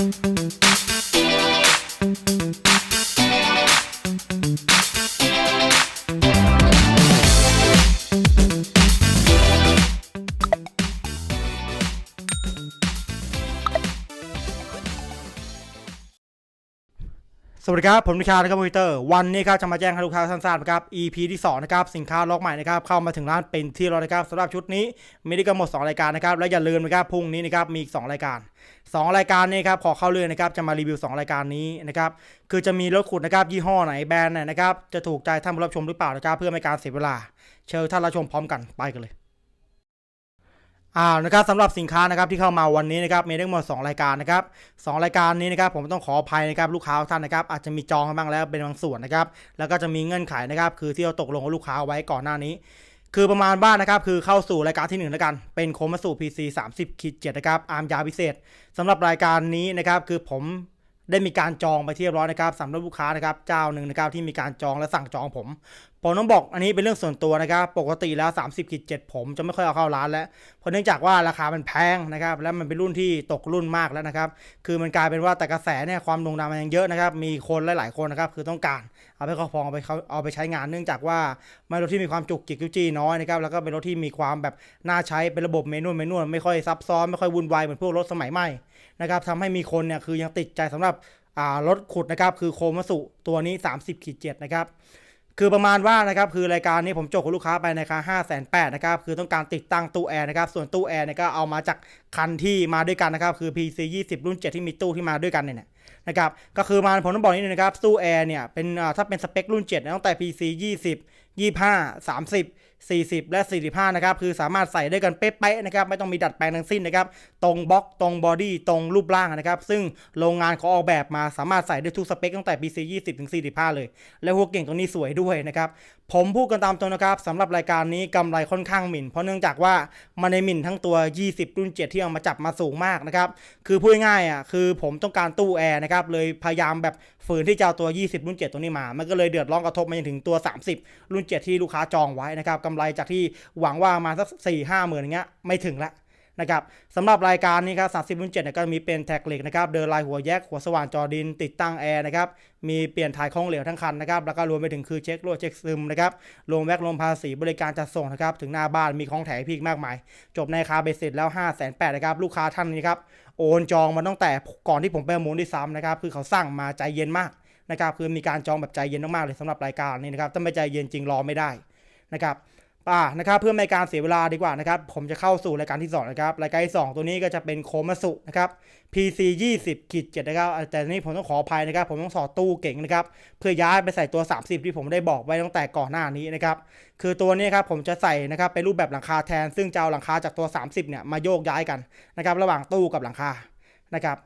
ส วัสดีครับ ผมนิชานะครับมอนิเตอร์ วันนี้ครับจะมาแจ้งให้ลูกค้าสั้นๆนะครับ EP ที่2นะครับสินค้าล็อกใหม่นะครับเข้ามาถึงร้านเป็นที่แล้วนะครับสำหรับชุดนี้มีได้กำหนด2 รายการนะครับและอย่าลืมนะครับพรุ่งนี้นะครับมีอีก 2 รายการ 2 รายการนี้ครับขอเข้าเรื่องนะครับจะมารีวิว 2 รายการนี้นะครับคือจะมีรถขุดนะครับยี่ห้อไหนแบรนด์ไหนนะครับจะถูกใจท่านผู้รับชมหรือเปล่านะครับเพื่อไม่ให้การเสียเวลา เชิญท่านรับชมพร้อมกันไปกันเลย อ่านะครับสำหรับสินค้านะครับที่เข้ามาวันนี้นะครับมีทั้งหมด2รายการนะครับสองรายการนี้นะครับผมต้องขออภัยนะครับลูกค้าท่านนะครับอาจจะมีจองกันบ้างแล้วเป็นบางส่วนนะครับแล้วก็จะมีเงื่อนไขนะครับคือที่เราตกลงกับลูกค้าไว้ก่อนหน้านี้ คือประมาณบ้านนะครับคือเข้าสู่รายการที่1แล้วกัน เป็นโคมาสู่ PC 30ขีด7นะครับอาร์มยาพิเศษสำหรับรายการนี้นะครับคือผม ได้มีการจองไปที่เรียบร้อยนะครับสำหรับลูกค้านะครับเจ้าหนึ่งนะครับที่มีการจองและสั่งจองผมผมต้องบอกอันนี้เป็นเรื่องส่วนตัวนะครับ ปกติแล้ว 30ขีด7ผมจะไม่ค่อยเอาเข้าร้านแล้ว เพราะเนื่องจากว่าราคามันแพงนะครับ แล้วมันเป็นรุ่นที่ตกรุ่นมากแล้วนะครับ คือมันกลายเป็นว่าแต่กระแสเนี่ยความโด่งดังมันยังเยอะนะครับ มีคนหลาย ๆ คนนะครับ คือต้องการ เอาไปครอบครองเอาไปเขาเอาไปใช้งาน เนื่องจากว่าไม่รถที่มีความจุกจิกจุจี้น้อยนะครับ แล้วก็เป็นรถที่มีความแบบน่าใช้เป็นระบบเมนูเมนูไม่ค่อยซับซ้อนไม่ค่อยวุ่นวายเหมือนพวกรถสมัยใหม่ นะครับทำให้มีคนเนี่ยคือยังติดใจสำหรับรถขุดนะครับคือโคมัสุตัวนี้ 30ขีด7นะครับคือประมาณว่านะครับคือรายการนี้ผมจบกับลูกค้าไปในราคา5 8 0 0 0นะครับคือต้องการติดตั้งตู้แอร์นะครับส่วนตู้แอร์เนี่ยก็เอามาจากคันที่มาด้วยกันนะครับคือ PC 20 รุ่น 7 ที่มีตู้ที่มาด้วยกันเนี่ยนะครับก็คือมาผมต้องบอกนิดนึงนะครับตู้แอร์เนี่ยเป็นถ้าเป็นสเปครุ่น7เนี่ยตั้งแต่ PC 20 25 30 40 และ 45 นะครับ คือสามารถใส่ได้กันเป๊ะๆนะครับ ไม่ต้องมีดัดแปลงทั้งสิ้นนะครับ ตรงบล็อก ตรงบอดี้ ตรงรูปร่างนะครับ ซึ่งโรงงานเขาออกแบบมาสามารถใส่ได้ทุกสเปคตั้งแต่ PC 20 ถึง 45 เลย และหัวเก่งตรงนี้สวยด้วยนะครับ ผมพูดกันตามตรงนะครับสำหรับรายการนี้กำไรค่อนข้างหมิ่น เพราะเนื่องจากว่ามันในหมิ่นทั้งตัว 20 รุ่น 7 ที่เอามาจับมาสูงมากนะครับ คือพูดง่ายๆอะ คือผมต้องการตู้แอร์นะครับ เลยพยายามแบบฝืนที่จะเอาตัว 20 รุ่น 7 ตัวนี้มา มันก็เลยเดือดร้อนกระทบมาจนถึงตัว 30 รุ่น 7 ที่ลูกค้าจองไว้นะครับกำไรจากที่หวังว่ามาสัก4 5หมื่นอย่างเงี้ยไม่ถึงละนะครับสำหรับรายการนี้ครับ30รุ่นเนี่ยก็มีเป็นแท็กเหล็กนะครับ เดินลายหัวแยกหัวสว่านจอดิน ติดตั้งแอร์นะครับ มีเปลี่ยนถ่ายของเหลวทั้งคันนะครับ แล้วก็รวมไปถึงคือเช็ครั่วเช็คซึมนะครับ รวมแวกรวมภาษีบริการจัดส่งนะครับ ถึงหน้าบ้านมีของแถมพีกมากมาย จบในราคาเบสเสร็จแล้ว 5 8 0 0 0นะครับ ลูกค้าท่านนี้ครับ โอนจองมาตั้งแต่ก่อนที่ผมไปมูลด้วยซ้ำนะครับ คือเขาสั่งมาใจเย็นมากนะครับ คือมีการจองแบบใจเย็นมากๆเลยสำหรับรายการนี้นะครับ ถ้าไม่ใจเย็นจริงรอไม่ได้นะครับ ป่านะครับเพื่อไม่ให้การเสียเวลาดีกว่านะครับ ผมจะเข้าสู่รายการที่2นะครับรายการที่2ตัวนี้ก็จะเป็นโคมาสุนะครับ PC 20ขีด7นะครับแต่นี้ผมต้องขออภัยนะครับ ผมต้องสอดตู้เก่งนะครับ เพื่อย้ายไปใส่ตัว 30 ที่ผมได้บอกไว้ตั้งแต่ก่อนหน้านี้นะครับ คือตัวนี้ครับผมจะใส่นะครับเป็นรูปแบบหลังคาแทน ซึ่งจะเอาหลังคาจากตัว 30เนี่ยมาโยกย้ายกันนะครับ ระหว่างตู้กับหลังคานะครับ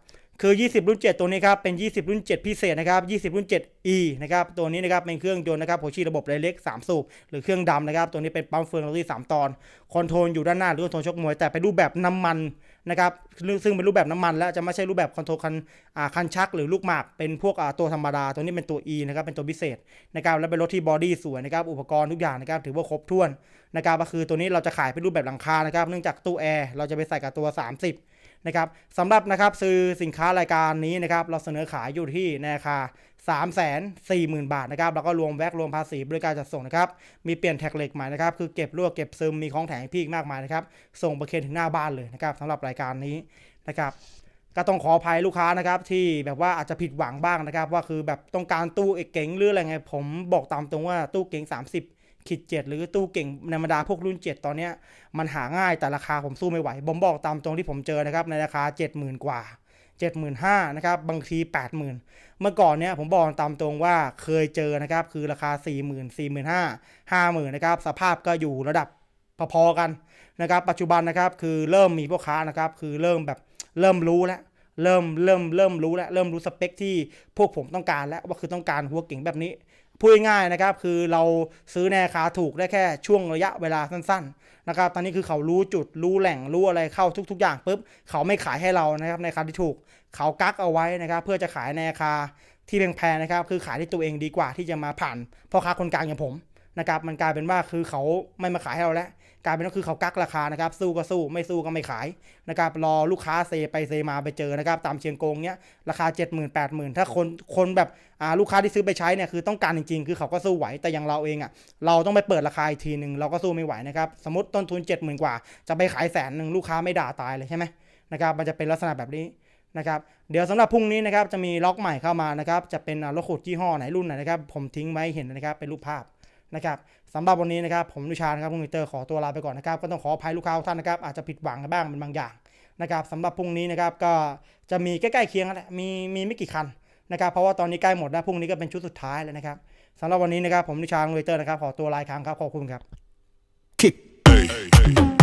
คือ 20 รุ่น 7 ตัวนี้ครับเป็น 20 รุ่น 7 พิเศษนะครับ 20 รุ่น 7E นะครับตัวนี้นะครับเป็นเครื่องยนต์นะครับหัวฉีระบบไดเล็ก 3 สูบหรือเครื่องดำนะครับตัวนี้เป็นปั๊มเฟืองโรตี้3ตอนคอนโทรลอยู่ด้านหน้าหรือคอนโทรลชกมวยแต่เป็นรูปแบบน้ำมันนะครับซึ่งเป็นรูปแบบน้ำมันและจะไม่ใช่รูปแบบคอนโทรลคันอ่าคันชักหรือลูกหมากเป็นพวกอ่าตัวธรรมดา ตัวนี้เป็นตัว E นะครับเป็นตัวพิเศษนะครับและเป็นรถที่บอดี้สวยนะครับอุปกรณ์ทุกอย่างนะครับถือว่าครบถ้วนนะครับก็คือตัวนี้เราจะขายเป็นรูปแบบหลังคานะครับเนื่องจากตู้แอร์เราจะไปใส่กับตัว 30 นะครับสำหรับนะครับซื้อสินค้ารายการนี้นะครับเราเสนอขายอยู่ที่ในราคา 3 4 0 0 0 0 บาทนะครับแล้วก็รวมแวกรวมภาษีบริการจัดส่งนะครับมีเปลี่ยนแท็กเหล็กใหม่นะครับคือเก็บรั่วเก็บซึมมีของแถมพี่อีกมากมายนะครับส่งประเคนถึงหน้าบ้านเลยนะครับสำหรับรายการนี้นะครับก็ต้องขออภัยลูกค้านะครับที่แบบว่าอาจจะผิดหวังบ้างนะครับว่าคือแบบต้องการตู้เก๋งหรืออะไรไงผมบอกตามตรงว่าตู้เก๋ง30 ขีดเจ็ดหรือตู้เก่งในบรรดาพวกรุ่น7ตอนเนี้ยมันหาง่ายแต่ราคาผมสู้ไม่ไหวผมบอกตามตรงที่ผมเจอนะครับในราคา70,000กว่า75,000นะครับบางที80,000เมื่อก่อนเนี้ยผมบอกตามตรงว่าเคยเจอนะครับคือราคา40,000 45,000 50,000นะครับสภาพก็อยู่ระดับพอๆกันนะครับปัจจุบันนะครับคือเริ่มมีพ่อค้านะครับคือเริ่มแบบเริ่มรู้แล้วเริ่มเริ่มเริ่มรู้แล้วเริ่มรู้สเปคที่พวกผมต้องการแล้วว่าคือต้องการหัวเก่งแบบนี้ พูดง่ายๆนะครับคือเราซื้อในราคาถูกได้แค่ช่วงระยะเวลาสั้นๆนะครับตอนนี้คือเขารู้จุดรู้แหล่งรู้อะไรเข้าทุก ๆ อย่างปุ๊บเขาไม่ขายให้เรานะครับในราคาที่ถูก เขากักเอาไว้นะครับเพื่อจะขายในราคาที่แพงๆนะครับคือขายที่ตัวเองดีกว่าที่จะมาผ่านพ่อค้าคนกลางอย่างผม นะครับมันกลายเป็นว่าคือเขาไม่มาขายให้เราแล้วกลายเป็นก็คือเขากักราคานะครับ สู้ก็สู้ไม่สู้ก็ไม่ขายนะครับรอลูกค้าเซไปเซมาไปเจอนะครับ ตามเชียงกงเนี้ยราคา 7 0 0 0 0 8 0 0 0 0 ถ้าคนคนแบบอ่าลูกค้าที่ซื้อไปใช้เนี่ยคือต้องการจริงๆ คือเขาก็สู้ไหวแต่อย่างเราเองอะเราต้องไปเปิดราคาอีกทีหนึ่งเราก็สู้ไม่ไหวนะครับสมมติต้นทุน 70,000 กว่า จะไปขายแสนหนึ่งลูกค้าไม่ด่าตายเลยใช่ไหมนะครับมันจะเป็นลักษณะแบบนี้นะครับเดี๋ยวสำหรับพรุ่งนี้นะครับจะมีล็อกใหม่เข้ามานะครับจะเป็นรถขุดยี่ห้อไหนรุ่นไหนนะครับผมทิ้งไว้เห็นนะครับเป็นรูปภาพ นะครับสำหรับวันนี้นะครับผมนุชานะครับคุณมิเตอร์ขอตัวลาไปก่อนนะครับก็ต้องขออภัยลูกค้าทุกท่านนะครับอาจจะผิดหวังกันบ้างเป็นบางอย่างนะครับสำหรับพรุ่งนี้นะครับก็จะมีใกล้ๆเคียงแหละมีมีไม่กี่คันนะครับเพราะว่าตอนนี้ใกล้หมดแล้วพรุ่งนี้ก็เป็นชุดสุดท้ายแล้วนะครับสำหรับวันนี้นะครับผมนุชาคุณมิเตอร์นะครับขอตัวลาครั้งครับขอบคุณครับ Hey, hey, hey.